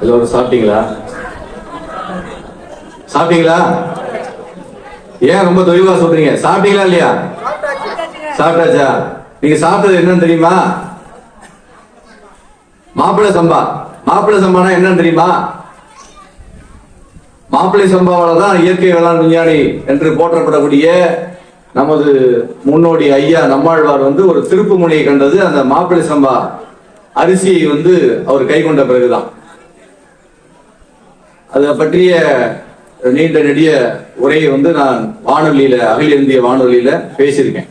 எல்லோரும் சாப்பிட்டீங்களா? சாப்பிட்டீங்களா? ஏன் ரொம்ப தொய்வா சொல்றீங்க? சாப்பிட்டீங்களா இல்லையா? சாப்பிட்டாச்சா? நீங்க சாப்பிட்டது என்னன்னு தெரியுமா? மாப்பிள்ளை சம்பா. மாப்பிள்ளை சம்பானா என்னன்னு தெரியுமா? மாப்பிள்ளை சம்பாவால தான் இயற்கை வேளாண் விஞ்ஞானி என்று போற்றப்படக்கூடிய நமது முன்னோடி ஐயா நம்மாழ்வார் வந்து ஒரு திருப்பு முனையை கண்டது அந்த மாப்பிள்ளை சம்பா அரிசியை வந்து அவர் கை கொண்ட பிறகுதான். அதை பற்றிய நீண்ட நெடிய உரையை வந்து நான் வானொலியில அகில இந்திய வானொலியில பேசியிருக்கேன்.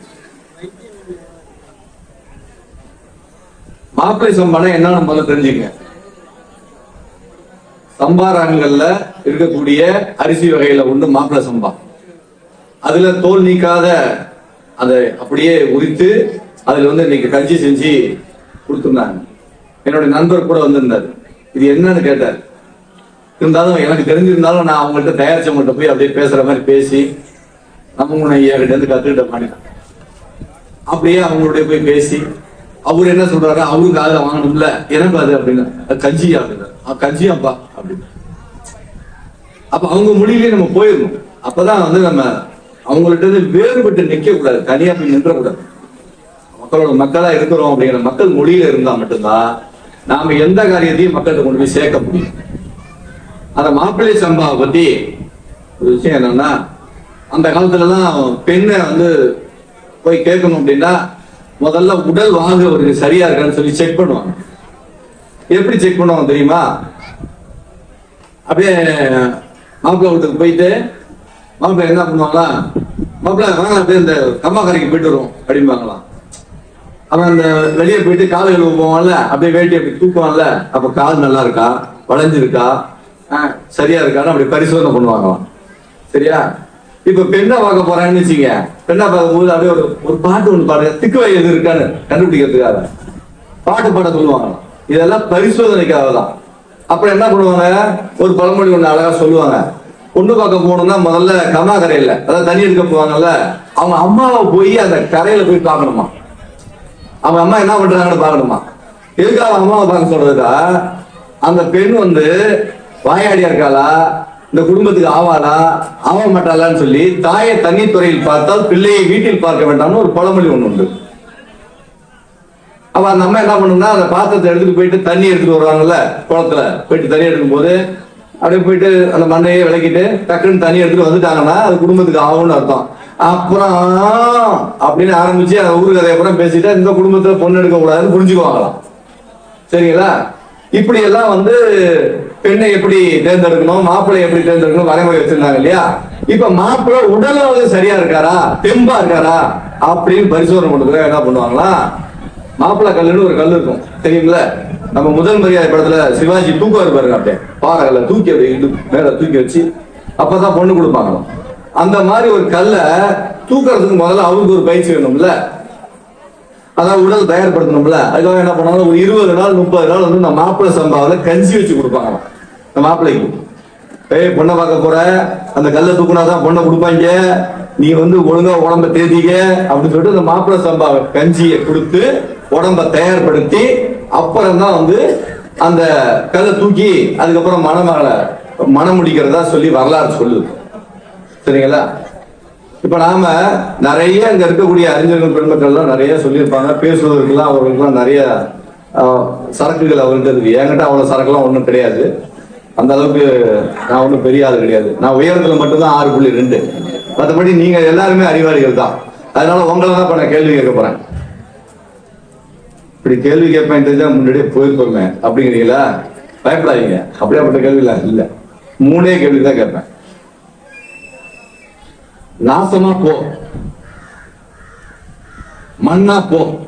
மாப்பிள்ளை சம்பானா என்னன்னு முதல்ல தெரிஞ்சுங்க. சம்பா ரகங்கள்ல இருக்கக்கூடிய அரிசி வகையில ஒண்ணு மாப்பிள்ளை சம்பா. அதுல தோல் நீக்காத அதை அப்படியே உரித்து அதுல வந்து இன்னைக்கு கஞ்சி செஞ்சு கொடுத்துருந்தாங்க. என்னுடைய நண்பர் கூட வந்திருந்தார். இது என்னன்னு கேட்டார். இருந்தாலும் எனக்கு தெரிஞ்சிருந்தாலும் நான் அவங்கள்ட்ட தயாரிச்சவங்கள்ட்ட போய் அப்படியே பேசுற மாதிரி பேசி நம்ம ஐயா கிட்ட இருந்து கத்துக்கிட்ட மாட்டேன் அப்படியே அவங்களுடைய போய் பேசி அவர் என்ன சொல்றாரு? அவருக்கு காதுல வாங்கணும்ல. எனக்கு அது அப்படின்னு கஞ்சியா அப்படின்னு. கஞ்சியாப்பா அப்படின்னு. அப்ப அவங்க மொழியிலேயே நம்ம போயிடணும். அப்பதான் வந்து நம்ம அவங்கள்ட்ட இருந்து வேறுபட்டு நிக்க கூடாது தனியா போய் நின்ற கூடாது மக்களோட மக்களா இருக்கிறோம் அப்படிங்கிற மக்கள் மொழியில இருந்தா மட்டும்தான் நாம எந்த காரியத்தையும் மக்கள்கிட்ட கொண்டு போய் சேர்க்க முடியும். அந்த மாப்பிள்ளை சம்பாவை பத்தி ஒரு விஷயம் என்னன்னா அந்த காலத்துலலாம் பெண்ணை வந்து போய் கேட்கணும் அப்படின்னா முதல்ல உடல் வாங்க ஒரு சரியா இருக்கான்னு சொல்லி செக் பண்ணுவாங்க. எப்படி செக் பண்ணுவாங்க தெரியுமா? அப்படியே மாப்பிள்ளை வீட்டுக்கு போயிட்டு மாப்பிள்ளை என்ன பண்ணுவாங்களா மாப்பிள்ளை வாங்க அப்படியே இந்த கம்மாக்கரைக்கு போயிட்டு வருவோம் அப்படிம்பாங்களாம். அவன் அந்த வெளியே போயிட்டு கால் கழுவ போவான்ல அப்படியே வேட்டி அப்படி தூக்குவான்ல அப்ப கால் நல்லா இருக்கா? வளைஞ்சிருக்கா? சரியா இருக்கான்னு அப்படி பரிசோதனை பண்ணுவாங்களாம். சரியா? இப்ப பெண்ணா பார்க்க போறாங்கன்னு வச்சுங்க பெண்ணை பார்க்கும்போது அப்படியே ஒரு ஒரு பாட்டு ஒண்ணு பாடுங்க. திக்கு வகை எது இருக்கான்னு கண்டுபிடிக்கிறதுக்காக. பாட்டு பாட சொல்லுவாங்களாம். இதெல்லாம் பரிசோதனைக்காக தான். அப்புறம் என்ன பண்ணுவாங்க? ஒரு பழமொழி ஒண்ணு அழகா சொல்லுவாங்க. பொண்ணு பார்க்க போகணும்னா முதல்ல கம்மா கரையில அதாவது தண்ணி எடுக்க போவாங்கல்ல அவங்க அம்மாவை போய் அந்த கரையில போய் பார்க்கணுமா? அவங்க அம்மா என்ன பண்றாங்கன்னு பார்க்கணுமா? எதுக்காக அம்மாவை பார்க்க சொல்றதுக்கா? அந்த பெண் வந்து வாயாடியா இருக்காளா? இந்த குடும்பத்துக்கு ஆவாளா? ஆவ மாட்டாளான்னு சொல்லி தாயை தண்ணி துறையில் பார்த்தால் பிள்ளையை வீட்டில் பார்க்க வேண்டாம்னு ஒரு பழமொழி ஒண்ணு உண்டு. அப்ப அந்த அம்மா என்ன பண்ணும்னா அந்த பாத்திரத்தை எடுத்துட்டு போயிட்டு தண்ணி எடுத்துட்டு வருவாங்கல்ல குளத்துல. போயிட்டு தண்ணி எடுக்கும் போது அப்படியே போயிட்டு அந்த மண்ணையே விளக்கிட்டு டக்குன்னு தண்ணி எடுத்துட்டு வந்துட்டாங்கன்னா அது குடும்பத்துக்கு ஆகும்னு அர்த்தம். அப்புறம் அப்படின்னு ஆரம்பிச்சு அந்த ஊரு கதையை அப்புறம் பேசிட்டு இந்த குடும்பத்துல பொண்ணு எடுக்க கூடாதுன்னு புரிஞ்சுக்குவாங்களாம். சரிங்களா? இப்படி எல்லாம் வந்து பெண்ணை எப்படி தேர்ந்தெடுக்கணும் மாப்பிள்ளை எப்படி தேர்ந்தெடுக்கணும் வரைமுறை வச்சிருந்தாங்க இல்லையா? இப்ப மாப்பிள்ளை உடலாவது சரியா இருக்காரா? தெம்பா இருக்காரா? அப்படின்னு பரிசோதனை பண்றதுக்கு என்ன பண்ணுவாங்களா? மாப்பிள்ள கல்லுன்னு ஒரு கல் இருக்கும். தெரியுங்களா நம்ம முதல் மரியாதை படத்துல சிவாஜி தூக்கம் பாருங்க அப்படியே. பாறைகள்ல தூக்கி அப்படியே மேல தூக்கி வச்சு அப்பதான் பொண்ணு கொடுப்பாங்களாம் அந்த மாதிரி ஒரு கல்லை தூக்குறதுக்கு முதல்ல அவருக்கு ஒரு பயிற்சி வேணும்ல. அதாவது உடல் தயார்படுத்தணும்ல. அதுக்காக என்ன பண்ணுவாங்க ஒரு இருபது நாள் முப்பது நாள் வந்து இந்த மாப்பிள்ளை சம்பாவில கஞ்சி வச்சு கொடுப்பாங்க இந்த மாப்பிள்ளைக்கு. ஏய் பொண்ணை பார்க்க போற? அந்த கல்லை தூக்குனாதான் பொண்ணை கொடுப்பாங்க. நீ வந்து ஒழுங்கா உடம்ப தேதிக்க அப்படின்னு சொல்லிட்டு அந்த மாப்பிள்ளை சம்பா கஞ்சியை கொடுத்து உடம்ப தயார்படுத்தி அப்புறம் தான் வந்து அந்த கல்லை தூக்கி அதுக்கப்புறம் மணமகளை மனம் முடிக்கிறதா சொல்லி வரலாறு சொல்லுது. சரிங்களா? இப்ப நாம நிறைய இங்க இருக்கக்கூடிய அறிஞர்கள் பெண்மக்கள்லாம் நிறைய சொல்லியிருப்பாங்க. பேசுவதற்கெல்லாம் அவர்களுக்கெல்லாம் நிறைய சரக்குகள் அவர்கிட்ட இருக்கு. என்கிட்ட அவ்வளவு சரக்குலாம் ஒண்ணும் கிடையாது. அந்த அளவுக்கு நான் ஒன்றும் பெரிய ஆள் கிடையாது. நான் உயரத்தில் மட்டும்தான் ஆறு புள்ளி ரெண்டு. மற்றபடி நீங்க எல்லாருமே அறிவாளிகள் தான். அதனால உங்களை தான் இப்போ நான் கேள்வி கேட்க போறேன். இப்படி கேள்வி கேட்பேன் தெரிஞ்சா முன்னாடியே போயிருப்போமே அப்படிங்கிறீங்களா? பயப்படாதீங்க. அப்படியாப்பட்ட கேள்வி இல்லை இல்ல. மூணே கேள்வி தான் கேட்பேன். நாசமா போ. மண்ணா போ.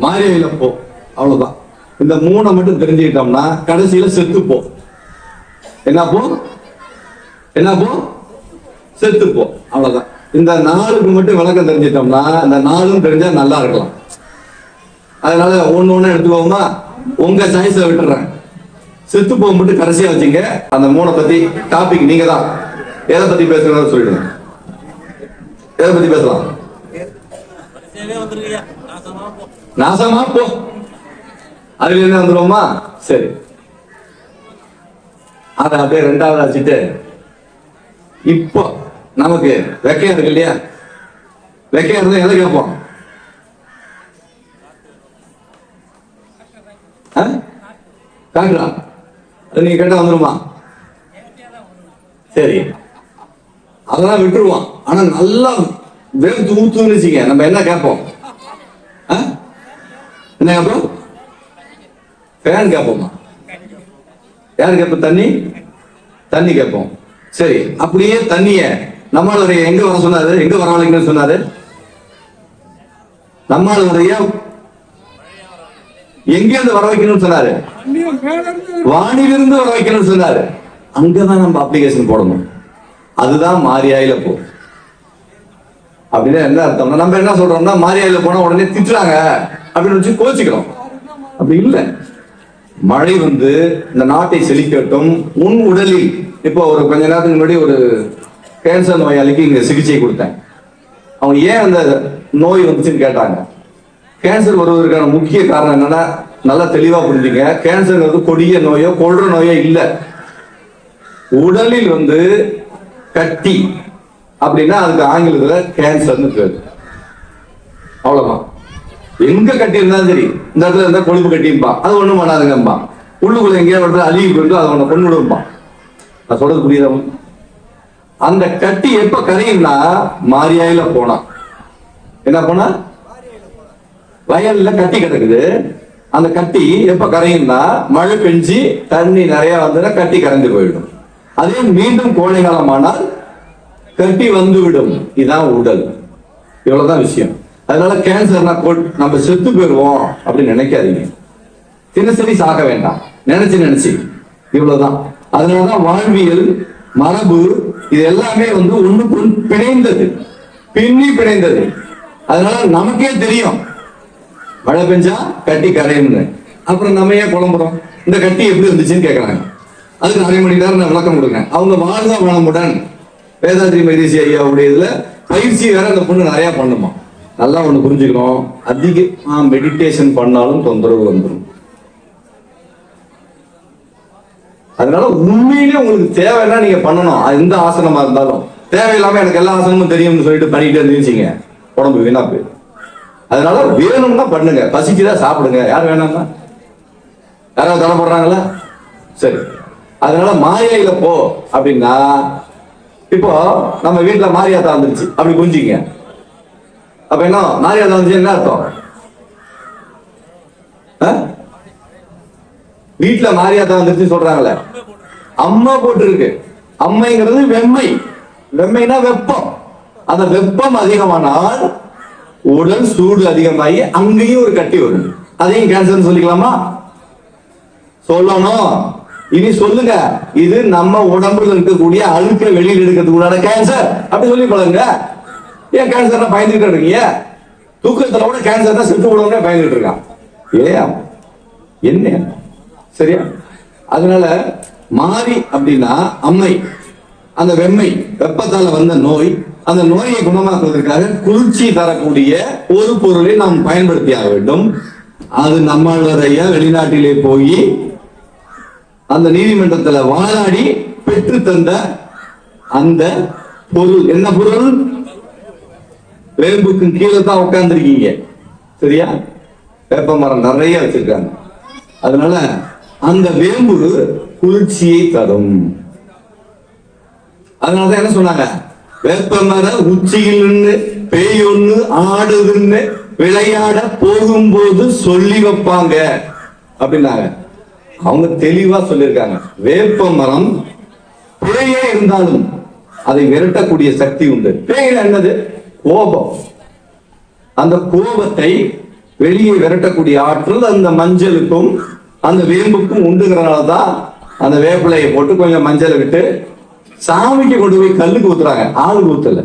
மாரியில போ. அவ்வளவுதான். இந்த மூணை மட்டும் தெரிஞ்சுக்கிட்டோம்னா கடைசியில செத்து போ. என்ன போ? என்ன போ? செத்து அவ்வளவுதான். இந்த நாளுக்கு மட்டும் விளக்கம் தெரிஞ்சிட்டோம்னா இந்த நாளும் தெரிஞ்சா நல்லா இருக்கலாம். அதனால ஒன்னு ஒண்ணு எடுத்துக்கோமா? உங்க சாய்ஸை விட்டுறேன். செத்து போக மட்டும் கடைசியா வச்சுங்க. அந்த மூணை பத்தி டாபிக் நீங்க தான். எதை பத்தி பேசுறதுன்னு சொல்லிடுங்க. எதை பத்தி பேசலாம்? நாசமா போ. அதுல என்ன வந்துருவோமா? சரி. அதை அப்படியே ரெண்டாவது வச்சுட்டு இப்போ நமக்கு வெக்கையா இருக்கு இல்லையா? வெக்கையா இருந்தா எதை கேட்போம்? ஆ? காட்டுறா அது நீங்க கேட்டா வந்துருமா? சரி. அதெல்லாம் விட்டுருவான் ஆனா நல்லா வேர்த்து ஊத்துன்னு வச்சுங்க. நம்ம என்ன கேட்போம்? என்ன கேட்போம்? ஃபேன் கேட்போமா? யாரு கேப்ப தண்ணி? தண்ணி கேட்போம். சரி அப்படியே தண்ணிய நம்மளுடைய எங்க வர சொன்னாரு? எங்க வரவழைக்கணும்னு சொன்னாரு? நம்மளுடைய எங்க இருந்து வர வைக்கணும்னு சொன்னாரு? வானிலிருந்து வர வைக்கணும்னு சொன்னாரு. அங்கதான் நம்ம அப்ளிகேஷன் போடணும். அதுதான் மாரியாயில போ. அப்படின்னா என்ன அர்த்தம்னா நம்ம என்ன சொல்றோம்னா மாரியாயில போனா உடனே திட்டுறாங்க. அப்படின்னு வச்சு கோச்சிக்கிறோம். அப்படி இல்லை. மழை வந்து இந்த நாட்டை செழிக்கட்டும். உன் உடலில் இப்போ ஒரு கொஞ்ச நேரத்துக்கு முன்னாடி ஒரு கேன்சர் நோயாளிக்கு இங்க சிகிச்சை கொடுத்தேன். அவங்க ஏன் அந்த நோய் வந்துச்சுன்னு கேட்டாங்க. கேன்சர் வருவதற்கான முக்கிய காரணம் என்னன்னா நல்லா தெளிவா புரிஞ்சுங்க. கேன்சர்ங்கிறது கொடிய நோயோ கொள்ற நோயோ இல்லை. உடலில் வந்து கட்டி அப்படின்னா அதுக்கு ஆங்கிலத்துல கேன்சர்னு பேரு. அவ்வளவுதான். எங்க கட்டியிருந்தாலும் சரி இந்த இடத்துல இருந்தா கொழுப்பு கட்டியிருப்பான் அது ஒண்ணும் பண்ணாதுங்கம்பா உள்ளுக்குள்ள எங்கேயாவது இடத்துல அழுகி போயிட்டு அதை ஒண்ணு கொண்டு விடும்பான் நான் சொல்றது புரியுதா? அந்த கட்டி எப்ப கரையும்னா மாரியாயில போனா. என்ன போனா? வயல்ல கட்டி கிடக்குது. அந்த கட்டி எப்ப கரையும்னா மழை பெஞ்சு தண்ணி நிறைய வந்ததுன்னா கட்டி கரைந்து போயிடும். அதே மீண்டும் கோடை காலமானால் கட்டி வந்து விடும் இதுதான் உடல். இவ்வளவுதான் விஷயம். அதனால கேன்சர்னா நம்ம செத்து போயிடுவோம் அப்படின்னு நினைக்காதீங்க. தினசரி சாக வேண்டாம். நினைச்சு நினைச்சு. இவ்வளவுதான். அதனாலதான் வாழ்வியல் மரபு இது எல்லாமே வந்து ஒண்ணுக்கு பிணைந்தது. பின்னி பிணைந்தது. அதனால நமக்கே தெரியும். மழை பெஞ்சா கட்டி கரையும்னு. அப்புறம் நம்ம ஏன் குழம்புறோம்? இந்த கட்டி எப்படி இருந்துச்சுன்னு கேட்கறாங்க அதுக்கு அரை மணி நேரம் நான் விளக்கம் கொடுங்க. அவங்க வாழ்ந்த வளமுடன். வேதாத்ரி மைதேசி ஐயாவுடைய இதுல பயிற்சி வேற அந்த பொண்ணு நிறைய பண்ணுமா? நல்லா ஒன்று புரிஞ்சுக்கணும். அதிகமாக மெடிடேஷன் பண்ணாலும் தொந்தரவு வந்துடும் அதனால உண்மையிலேயே உங்களுக்கு தேவைன்னா நீங்க பண்ணணும். அது எந்த ஆசனமா இருந்தாலும். தேவையில்லாம எனக்கு எல்லா ஆசனமும் தெரியும்னு சொல்லிட்டு பண்ணிட்டு இருந்துச்சுங்க. உடம்பு வீணா போயிடும். அதனால வேணும்னா பண்ணுங்க. பசிக்குதா சாப்பிடுங்க. யார் வேணாம்னா? யாராவது தடை சரி. அதனால மாயையில போ அப்படின்னா இப்போ நம்ம வீட்டுல மாரியாத்தா வந்துருச்சு. அப்படி புரிஞ்சுங்க அப்ப என்ன? மாரியாத்தா வந்து என்ன அர்த்தம்? ஆ? வீட்டுல மாரியாதா வந்துருச்சு சொல்றாங்களே. அம்மா போட்டிருக்கு. அம்மைங்கிறது வெம்மை. வெம்மைனா வெப்பம். அந்த வெப்பம் அதிகமானால் உடல் சூடு அதிகமாகி அங்கேயும் ஒரு கட்டி வரும் அதையும் கேன்சர் சொல்லிக்கலாமா? சொல்லணும். இனி சொல்லுங்க. இது நம்ம உடம்புல இருக்கக்கூடிய அழுக்க வெளியில் எடுக்கிறதுக்குள்ளான கேன்சர் அப்படி சொல்லி பழங்க ஏன் கேன்சர்னா பயந்துட்டு இருக்கீங்க? தூக்கத்தில் கூட கேன்சர் தான் செத்து விடவுடனே பயந்துகிட்டு இருக்கான் இல்லையா என்ன? சரியா? அதனால மாறி அப்படின்னா அம்மை அந்த வெம்மை வெப்பத்தால வந்த நோய் அந்த நோயை குணமாக்குவதற்காக குளிர்ச்சி தரக்கூடிய ஒரு பொருளை நாம் பயன்படுத்தியாக வேண்டும். அது நம்மளுடைய வெளிநாட்டிலே போய் அந்த நீதிமன்றத்தில் வாழாடி பெற்று தந்த அந்த பொருள். என்ன பொருள்? வேம்புக்கு கீழே தான் உட்காந்துருக்கீங்க சரியா? வேப்ப மரம் நிறைய வச்சிருக்காங்க. அதனால அந்த வேம்பு குளிர்ச்சியை தரும். அதனாலதான் என்ன சொன்னாங்க? வேப்ப மர உச்சியில் நின்று பேய் ஒண்ணு ஆடுதுன்னு விளையாட போகும்போது சொல்லி வைப்பாங்க. அப்படின்னாங்க. அவங்க தெளிவா சொல்லியிருக்காங்க. வேப்ப மரம் பேயே இருந்தாலும் அதை விரட்டக்கூடிய சக்தி உண்டு. பேயில என்னது? கோபம். அந்த கோபத்தை வெளியே விரட்டக்கூடிய ஆற்றல் அந்த மஞ்சளுக்கும் அந்த வேம்புக்கும் உண்டுங்கிறனால தான் அந்த வேப்பிலையை போட்டு கொஞ்சம் மஞ்சளை விட்டு சாமிக்கு கொண்டு போய் கல்லுக்கு ஊத்துறாங்க ஆளுக்கு ஊத்தல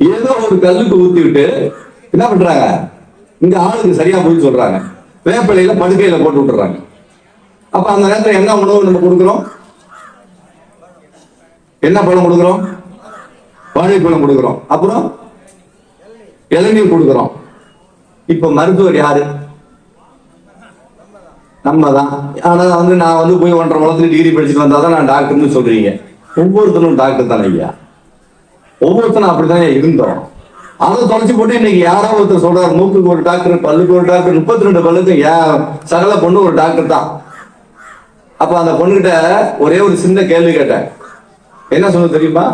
ஏதோ ஒரு கல்லுக்கு ஊத்தி விட்டு என்ன பண்றாங்க? இந்த ஆளுக்கு சரியா போய் சொல்றாங்க. வேப்பிலையில படுக்கையில போட்டு விட்டுறாங்க. அப்ப அந்த நேரத்துல என்ன உணவு நம்ம கொடுக்குறோம்? என்ன பழம் கொடுக்குறோம்? வாழைப்பழம் கொடுக்குறோம். அப்புறம் இளநீர் கொடுக்குறோம். இப்ப மருத்துவர் யாரு? நம்ம தான் ஆனா வந்து நான் வந்து போய் ஒன்றரை வளர்த்து டிகிரி படிச்சுட்டு வந்தா தான் நான் டாக்டர்னு சொல்றீங்க. ஒவ்வொருத்தரும் டாக்டர் தானே ஐயா. ஒவ்வொருத்தரும் அப்படித்தானே இருந்தோம். அதை தொலைச்சு போட்டு இன்னைக்கு யாரோ ஒருத்தர் சொல்றாரு மூக்குக்கு ஒரு டாக்டர் பல்லுக்கு ஒரு டாக்டர் முப்பத்தி ரெண்டு பல்லுக்கு ஏன் சகல பொண்ணு ஒரு டாக்டர் தான். அப்ப அந்த பொண்ணுகிட்ட ஒரே ஒரு சின்ன கேள்வி கேட்டேன். என்ன சொல்ல தெரியுமா?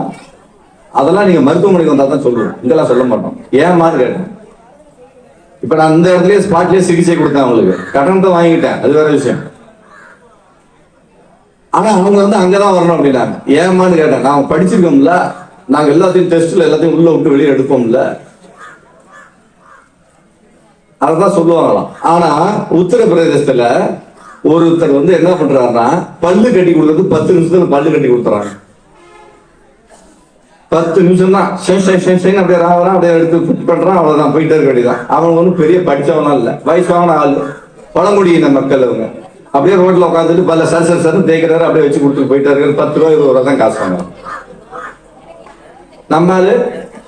அதெல்லாம் நீங்க மருத்துவமனைக்கு வந்தா தான் சொல்லுவோம் இதெல்லாம் சொல்ல மாட்டோம். ஏமான்னு கேட்டேன்? இப்ப நான் இந்த இடத்துலயே ஸ்பாட்லயே சிகிச்சை கொடுத்தேன் அவங்களுக்கு. கட்டணத்தை வாங்கிட்டேன் அது வேற விஷயம். ஆனா அவங்க வந்து அங்கதான் வரணும் அப்படின்னாங்க. ஏமான்னு கேட்டேன். நாங்க படிச்சிருக்கோம்ல. நாங்க எல்லாத்தையும் டெஸ்ட்ல எல்லாத்தையும் உள்ள விட்டு வெளியே எடுப்போம்ல. அதான் சொல்லுவாங்களாம். ஆனா உத்தரப்பிரதேசத்துல ஒருத்தர் வந்து என்ன பண்றாருன்னா பல்லு கட்டி கொடுக்கறது பத்து நிமிஷத்துல பல்லு கட்டி கொடுத்துறாங்க. பத்து நிமிஷம் தான் ஷை ஷை அப்படியே ராவறான் அப்படியே எடுத்து ஃபிட் பண்றான் அவ்வளவுதான் போயிட்டே இருக்க வேண்டியதான் அவன் ஒன்றும் பெரிய படிச்சவனா இல்ல. வயசான ஆள். பழங்குடியின மக்கள் அவங்க. அப்படியே ரோட்ல உட்காந்துட்டு பல சர் சர் சர் தேய்க்கிறாரு அப்படியே வச்சு கொடுத்துட்டு போயிட்டே இருக்காரு. பத்து ரூபா இருபது ரூபா தான் காசு வாங்குறான் நம்மால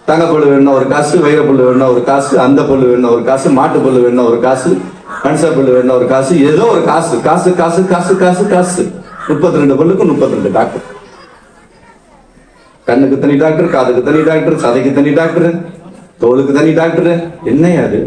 தங்கப்பல்லு வேணும் ஒரு காசு வைரப்பல்லு வேணும் ஒரு காசு அந்த பல்லு வேணும் ஒரு காசு மாட்டு பல்லு வேணும் ஒரு காசு கன்சா பல்லு வேணும் ஒரு காசு ஏதோ ஒரு காசு காசு காசு காசு காசு காசு. முப்பத்தி ரெண்டு பல்லுக்கு முப்பத்தி ரெண்டு டாக்டர் கண்ணுக்கு தனி டாக்டர் காதுக்கு தனி டாக்டர் சதைக்கு தனி டாக்டர் தோலுக்கு தனி டாக்டர். என்னையா அது?